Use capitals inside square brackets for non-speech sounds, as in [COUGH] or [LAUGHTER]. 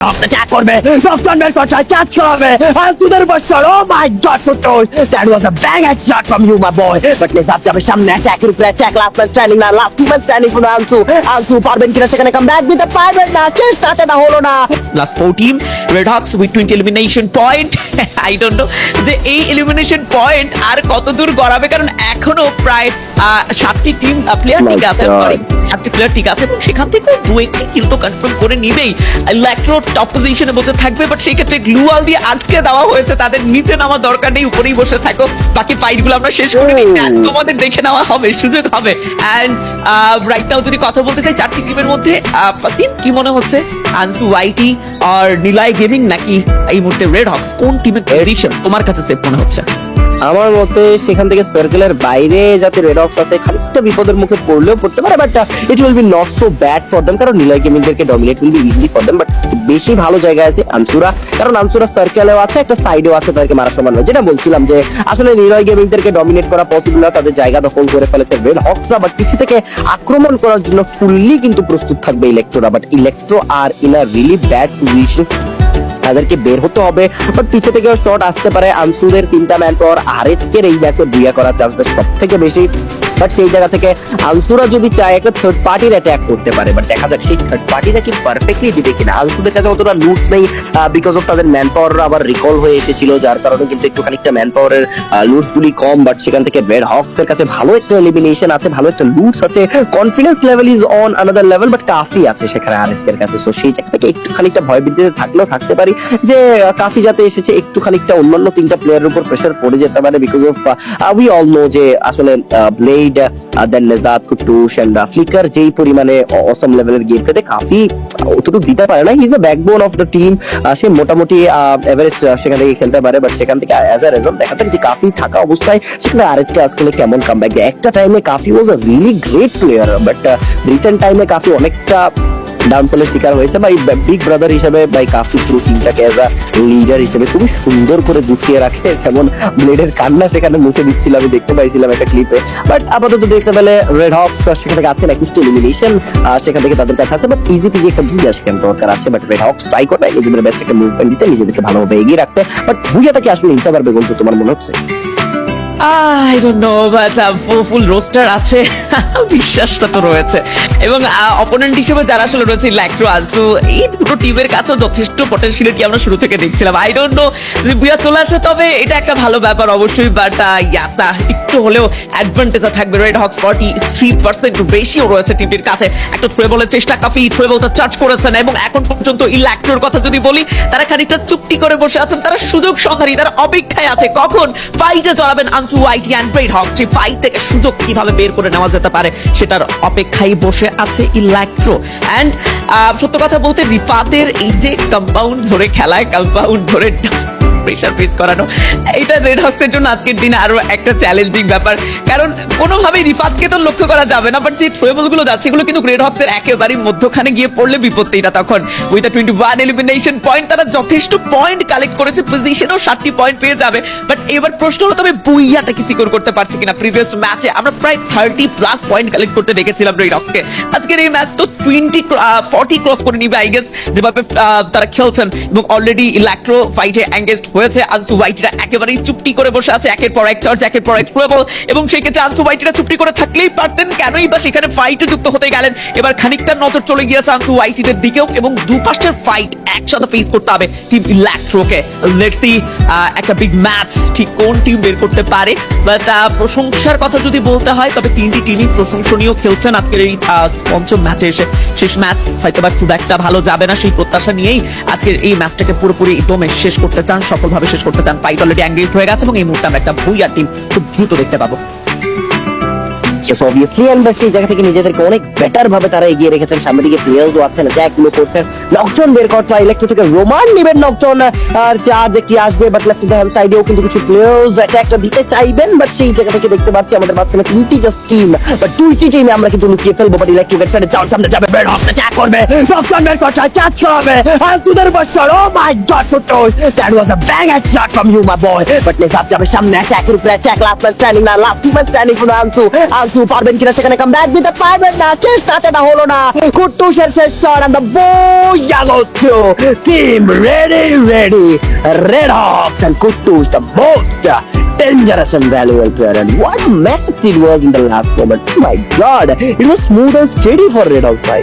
Attack করবে রক্তন বের করছে ক্যাচ করাবে আর তোদের বছর oh my god ফুটোস that was a bang at shot from you my boy but নিজাত যাবে সামনে অ্যাটাকের উপরে অ্যাটাক লাস্ট ম্যান স্ট্যান্ডিং না লাস্ট ম্যান স্ট্যান্ডিং ফর আনসু আনসু পারবেন কিনা সেখানে কাম ব্যাক দিতে পারবেন না চেষ্টাতে না হলো না last four team red hawks with 20 elimination point. [LAUGHS] I don't know. যে এই elimination point আর কত দূর গড়াবে? কারণ এখনও প্রায় সাতটি টিম প্লেয়ার ঠিক আছে প্লেয়ার আছে এবং সেখান থেকে দু একটি কিল তো কনফার্ম করে নিবেই। ইলেকট্রো টপ পজিশনে বসে থাকবে বাট সেই ক্ষেত্রে গ্লুয়াল দিয়ে আটকে দেওয়া হয়েছে তাদের নিচে নামা দরকার নেই উপরেই বসে থাকো। বাকি ফাইটগুলো আমরা শেষ করে নিই. তোমাদের দেখে নেওয়া হবে সুযোগ হবে। এন্ড রাইট নাও যদি কথা বলতে চাই চারটি টিমের মধ্যে ফাসিন কি মনে হচ্ছে? আনসু ওয়াইটি আর নিলাই গেমিং নাকি এই মুহূর্তে রেড হক্স কোন টিমের পজিশন তোমার কাছে সেফ মনে হচ্ছে? আমার মতে সেখান থেকে সার্কেলের বাইরে যাতে রেড অক্স আছে, খানিকটা বিপদের মুখে পড়লেও পড়তে পারে but it will be not so bad for them কারণ Niloy গেমিংদেরকে dominate will be easy for them but বেশি ভালো জায়গা আছে আনসুরা কারণ আনসুরা সার্কেলেও আছে, একটা সাইডেও আছে তাদেরকে মারা সমান। যেটা বলছিলাম যে, আসলে নিলয় গেমিংদেরকে ডমিনেট করা পসিবল না, তাদের জায়গা দখল করে ফেলেছে রেড হকসরা বাট কিছু থেকে আক্রমণ করার জন্য ফুললি কিন্তু প্রস্তুত থাকবে ইলেকট্রোরা but electro R in a really bad position তাদেরকে বের হতে হবে। বাট পিছে থেকেও শট আসতে পারে আনসুদের তিনটা ম্যান পর। আর এই ম্যাচে বুয়া করার চান্সেস সব থেকে বেশি। বাট সেই জায়গা থেকে আনসুরা যদি চায় একটা থার্ড পার্টির অ্যাটাক করতে পারে বাট দেখা যাক সেই থার্ড পার্টিটা কি পারফেক্টলি দিবে কিনা। আনসুদের কাছে অতটা লুট নেই বিকজ অফ তাদের ম্যান পাওয়ার আবার রিকল হয়ে এসেছিল, যার কারণে কিন্তু একটু খানিকটা ম্যান পাওয়ারের লুটস গুলি কম বাট সেখান থেকে রেড হক্স এর কাছে ভালো একটা এলিমিনেশন আছে, ভালো একটা লুটস আছে। Confidence level is on another level but Kafi আছে সেখানে আরএসকে এর কাছে। সো সেই জায়গা থেকে একটু খানিকটা ভয় বৃদ্ধিতে থাকলেও থাকতে পারি যে কাফি যাতে এসেছে, একটু খানিকটা অন্যান্য তিনটা প্লেয়ারের উপর প্রেশার পড়ে যেতে পারে because of we all know যে আসলে ব্লেড দেন নেজাত কুটুস এন্ড ফ্লিকার যেই পরিমাণে অসম লেভেলের গেম প্লেতে কাফি অতটুকু দিতে পারে না is a backbone of the team সে মোটামুটি এভারেজ সেখান থেকে খেলতে পারে বাট সেখান থেকে অ্যাজ আ রেজাল্ট দেখা যাক যে কাফি থাকা অবস্থায় সেখানে আরেকটা আসলে কেমন কাম ব্যাক একটা টাইমে Kafi was a really great player but recent টাইমে কাফি অনেকটা ডাউনফলের শিকার হয়েছে। বাই বিগ ব্রাদার হিসেবে বাই কাফি পুরো টিমটাকে এজ আ লিডার হিসেবে খুবই সুন্দর করে গুছিয়ে রাখে। যেমন ব্লেডের কান্না সেখানে মুছে দিচ্ছিল, আমি দেখতে পাইছিলাম একটা ক্লিপে বাট আপাতত দেখতে পেলে রেড হক্স সেখান থেকে আছে না কিছু এলিমিনেশন সেখান থেকে তাদের কাছে আছে। বাট ইজি পিজি একটা ভুইয়া সেখানে দরকার আছে। বাট রেড হক্স ট্রাই করবে নিজেদের বেস্ট একটা মুভমেন্ট দিতে, নিজেদেরকে ভালোভাবে এগিয়ে রাখতে। বাট ভুইয়াটাকে আসলে নিতে পারবে বলতে, তোমার মনে হচ্ছে? I don't know but full roster আছে। [LAUGHS] বিশ্বাসটা তো রয়েছে। এবং অপোনেন্ট হিসেবে যারা আসলে রয়েছে ইলেকট্রো আলসু এই দুটো টিমের কাছেও যথেষ্ট পটেনশিয়ালিটি আমরা শুরু থেকে দেখছিলাম। আই ডোন্ট নো যদি বুয়া চলে আসে, তবে এটা একটা ভালো ব্যাপার অবশ্যই বাট ইয়াসা, একটু হলেও অ্যাডভান্টেজ থাকবে। Red Hawks forty three percent বেশিও রয়েছে টিমটির কাছে। একটা ট্রেবলের চেষ্টা কাফি ট্রেবলটা চার্জ করেছেন, এবং এখন পর্যন্ত ইলেকট্রোর কথা যদি বলি, তারা খানিকটা চুক্তি করে বসে আছেন। তারা সুযোগ সংহারী তারা অপেক্ষায় আছে। কখন ফাইটে চলাবেন আনসু ওয়াইটি অ্যান্ড রেড হক্স সেই ফাইট থেকে সুযোগ কীভাবে বের করে নেওয়া যেতে পারে, সেটার অপেক্ষায় বসে আছে ইলেকট্রো অ্যান্ড সত্য কথা বলতে রিফাতের এই যে কম্পাউন্ড ধরে খেলায় কম্পাউন্ড ধরে প্রেশার ফেস করানো। এটা রেড হক্সের জন্য আজকের দিনে আরও একটা চ্যালেঞ্জিং ব্যাপার। কারণ কোনোভাবেই রিফাতকে তো লক্ষ্য করা যাবে না বাট যে থ্রোয়েবলগুলো যাচ্ছে, এগুলো কিন্তু রেড হক্সের একেবারেই মধ্যখানে গিয়ে পড়লে বিপত্তিটা তখন। With twenty one elimination point তারা যথেষ্ট পয়েন্ট কালেক্ট করেছে পজিশনও ষাটটি পয়েন্ট পেয়ে যাবে। বাট এবার প্রশ্ন হলো, তবে বুইয়াটা কি সিকিউর করতে পারছে কিনা? প্রিভিয়াস ম্যাচে আমরা প্রায় থার্টি প্লাস পয়েন্ট কালেক্ট করতে দেখেছিলাম রেড হক্সকে আজকের এই ম্যাচ তো টোয়েন্টি ফর্টি ক্রস করে নিবে আই গেস যেভাবে তারা খেলছেন। এবং অলরেডি ইলেকট্রো ফাইটে এঙ্গেজড হয়েছে। আনসু ওয়াইটিরা একেবারেই চুপটি করে বসে আছে। একের পর এক চার্জ একের পর এক থ্রোয়েবল এবং সেই ক্ষেত্রে আনসু ওয়াইটিরা চুপটি করে থাকলেই পারতেন কেনই বা সেখানে ফাইটে যুক্ত হতে গেলেন। এবার খানিকটা নজর চলে গিয়েছে আনসু ওয়াইটিদের দিকেও এবং দুপাশের ফাইট একসাথে ফেস করতে হবে টিম ইলেকট্রোকে লেটস সি একটা বিগ ম্যাচ ঠিক কোন টিম বের করতে পারে? বাট প্রশংসার কথা যদি বলতে হয়, তবে তিনটি টিমই প্রশংসনীয় খেলছেন আজকের এই পঞ্চম ম্যাচে এসে। শেষ ম্যাচ হয়তো বা খুব একটা ভালো যাবে না সেই প্রত্যাশা নিয়েই আজকের এই ম্যাচটাকে পুরোপুরি দমে শেষ করতে চান সফলভাবে শেষ করতে চান ফাইট অলরেডি এঙ্গেজ হয়ে গেছে এবং এই মুহূর্তে আমরা একটা ভুইয়া টিম খুব দ্রুত দেখতে পাবো। Yes, obviously, and সেই জায়গা থেকে নিজেদেরকে অনেক বেটার ভাবে তারা এগিয়ে রেখেছেন। সামনে দিকে বের ইলেকট্রো থেকে রোমান নেবেন আর চার্জে কি আসবে বাট লেফট হ্যান্ড সাইডেও কিন্তু কিছু প্লেয়ার্স দিতে চাইবেন বাট সেই জায়গা থেকে দেখতে পাচ্ছি আমাদের মাঝখানে তিনটি জাস্ট টিম বাট দুইটি টিমে আমরা কিন্তু লুকিয়ে ফেলব বাট ইলেকট্রিকের যাওয়ার সামনে যাবে বের হক অ্যাটাক করবে। নকটন বের হয় ক্যাচ করাবে আর তোদের বছর oh my god ফুটোস that was a bang shot from you my boy but নেসাত যাবে সামনে অ্যাটাকের উপরে অ্যাটাক লাস্ট ম্যান স্ট্যান্ডিং না লাস্ট ম্যান স্ট্যান্ডিং ফর আনসু আনসু আসু পারবেন কিনা সেখানে কাম ব্যাক দিতে পারবেন না চেষ্টাটা হলো না কুট্টুসের শেষ shot and the boy goes to team ready ready red hawks and kuttus the most dangerous and valuable player and what a message it was in the last moment oh my god it was smooth and steady for red hawks bhai